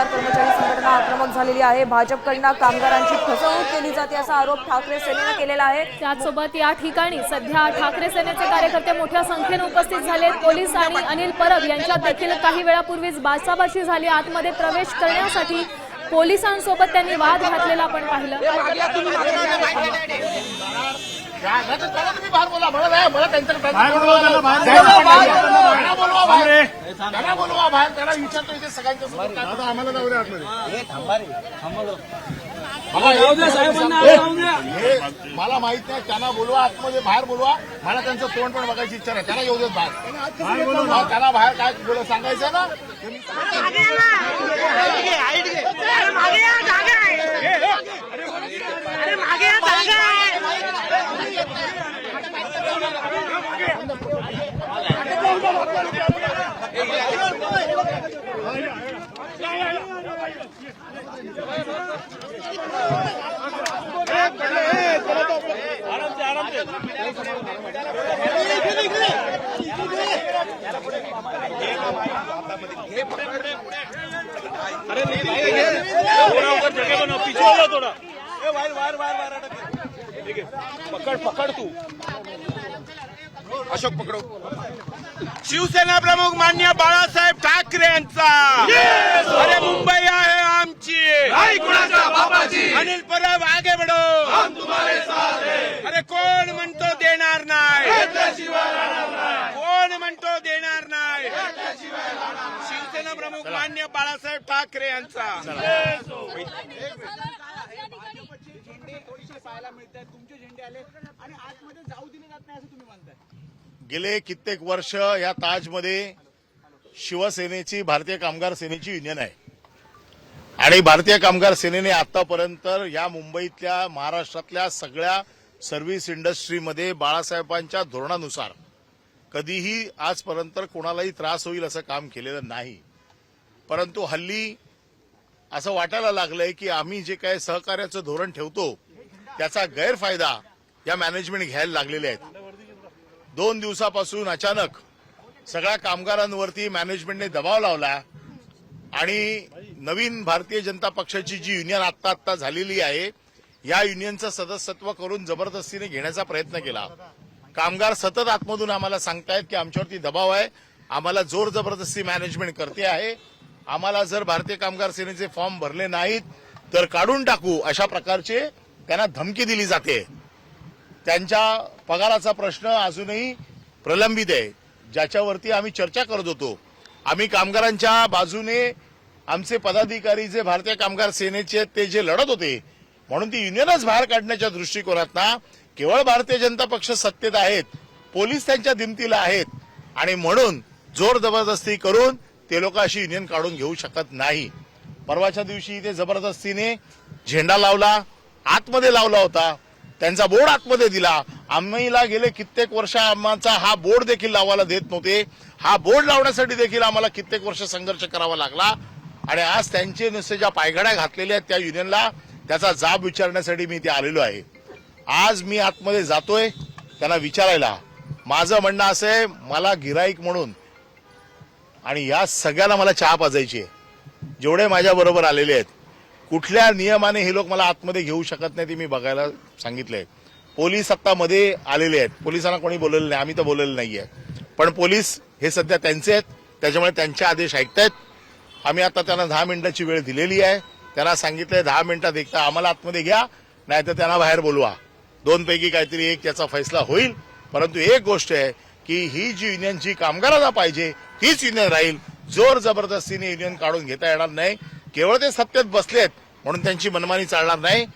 कामगार कर्मचारी संघटना आक्रमक झालेली आहे भाजपकडनं कामगारांची फसवणूक केली जाते असा आरोप ठाकरे सेनेनं केलेला आहे त्याचसोबत या ठिकाणी सध्या ठाकरे सेनेचे कार्यकर्ते मोठ्या संख्येने उपस्थित झाले पोलीस आणि अनिल परब यांच्यात देखील काही वेळापूर्वीच बाचाबाची झाली आतमध्ये प्रवेश करण्यासाठी पोलिसांसोबत त्यांनी वाद घातलेला आपण पाहिलं बाहेर. बोलवा बाहेर त्यांना बोलवा बाहेर त्यांना विचारतो इथे सगळ्यांच्या समोर काय आता आम्हाला जाऊ द्या आतमध्ये. बघा, हे- हे मला माहीत नाही त्यांना बोलवा आतमध्ये बाहेर बोलवा. मला त्यांचं तोंड पण बघायची इच्छा नाही. त्यांना येऊ देत बाहेर. हा, त्यांना बाहेर काय बोल सांगायचं ना? ते मी मागे या अरे मागे या जागा आहे पकड पकड तू अशोक पकडो. शिवसेना प्रमुख मान्य बाळासाहेब ठाकरे यांचा. अरे मुंबई आहे आमची. अनिल परब आगे बढो. अरे कोण म्हणतो देणार नाही? कोण म्हणतो देणार नाही? शिवसेना प्रमुख मान्य बाळासाहेब ठाकरे यांचा. गेले कित्येक वर्ष या ताजमध्ये शिवसेनेची भारतीय कामगार सेनेची युनियन आहे. आणि भारतीय कामगार सेनेने आतापर्यंत या मुंबईतल्या महाराष्ट्रातल्या सगळ्या सर्व्हिस इंडस्ट्रीमध्ये बाळासाहेबांच्या धोरणानुसार कधीही आजपर्यंत कोणालाही त्रास होईल असं काम केलेलं नाही. परंतु हल्ली असं वाटायला लागलंय की आम्ही जे काही सहकार्याचं धोरण ठेवतो त्याचा गैरफायदा या मॅनेजमेंट घ्यायला लागलेले आहेत. दोन दिवसापासून अचानक सगळ्या कामगारांवरती मॅनेजमेंटने दबाव लावला. आणि नवीन भारतीय जनता पक्षाची जी युनियन आत्ता आत्ता झालेली आहे या युनियनचं सदस्यत्व करून जबरदस्तीने घेण्याचा प्रयत्न केला. कामगार सतत आतमधून आम्हाला सांगतायत की आमच्यावरती दबाव आहे. आम्हाला जोर जबरदस्ती मॅनेजमेंट करते आहे. आम्हाला जर भारतीय कामगार सेनेचे फॉर्म भरले नाहीत तर काढून टाकू अशा प्रकारचे त्यांना धमकी दिली जाते. त्यांच्या पगाराचा प्रश्न अजूनही प्रलंबित आहे. ज्याच्यावरती आम्ही चर्चा करत होतो. आम्ही कामगारांच्या बाजूने आमचे पदाधिकारी जे भारतीय कामगार सेनेचे ते जे लढत होते म्हणून ती युनियनच बाहेर काढण्याच्या दृष्टिकोनातना केवळ भारतीय जनता पक्ष सत्तेत आहेत पोलीस त्यांच्या दिमतीला आहेत आणि म्हणून जोर जबरदस्ती करून ते लोक अशी युनियन काढून घेऊ शकत नाही. परवाच्या दिवशी ते जबरदस्तीने झेंडा लावला आतमध्ये लावला होता त्यांचा बोर्ड आतमध्ये दिला आम्हीला गेले कित्येक वर्ष आम्हाचा हा बोर्ड देखील लावायला देत नव्हते. हा बोर्ड लावण्यासाठी देखील आम्हाला कित्येक वर्ष संघर्ष करावा लागला. आणि आज त्यांचे नुसते ज्या पायघड्या घातलेल्या आहेत त्या युनियनला त्याचा जाब विचारण्यासाठी मी इथे आलेलो आहे. आज मी आतमध्ये जातोय त्यांना विचारायला. माझं म्हणणं असं आहे मला गिराईक म्हणून आणि या सगळ्यांना मला चहा पाजायची आहे. जेवढे माझ्या बरोबर आलेले आहेत कुठल्या नियमाने हे लोक मला आतमध्ये घेऊ शकत नाही ते मी बघायला सांगितलंय. पोलीस आता मध्ये आलेले आहेत. पोलिसांना कोणी बोललेलं नाही. आम्ही तर बोललेलं आहे पण पोलीस हे सध्या त्यांचे आहेत. त्याच्यामुळे त्यांचे आदेश ऐकतायत. आम्ही आता त्यांना दहा मिनिटाची वेळ दिलेली आहे. त्यांना सांगितलंय दहा मिनिटात एकदा आम्हाला आतमध्ये घ्या नाही तर त्यांना बाहेर बोलवा. दोनपैकी काहीतरी एक त्याचा फैसला होईल. परंतु एक गोष्ट आहे की ही जी युनियन जी कामगाराला पाहिजे हीच युनियन राहील. जोर जबरदस्तीने युनियन काढून घेता येणार नाही. केवळ ते सत्तेत बसलेत म्हणून त्यांची मनमानी चालणार नाही.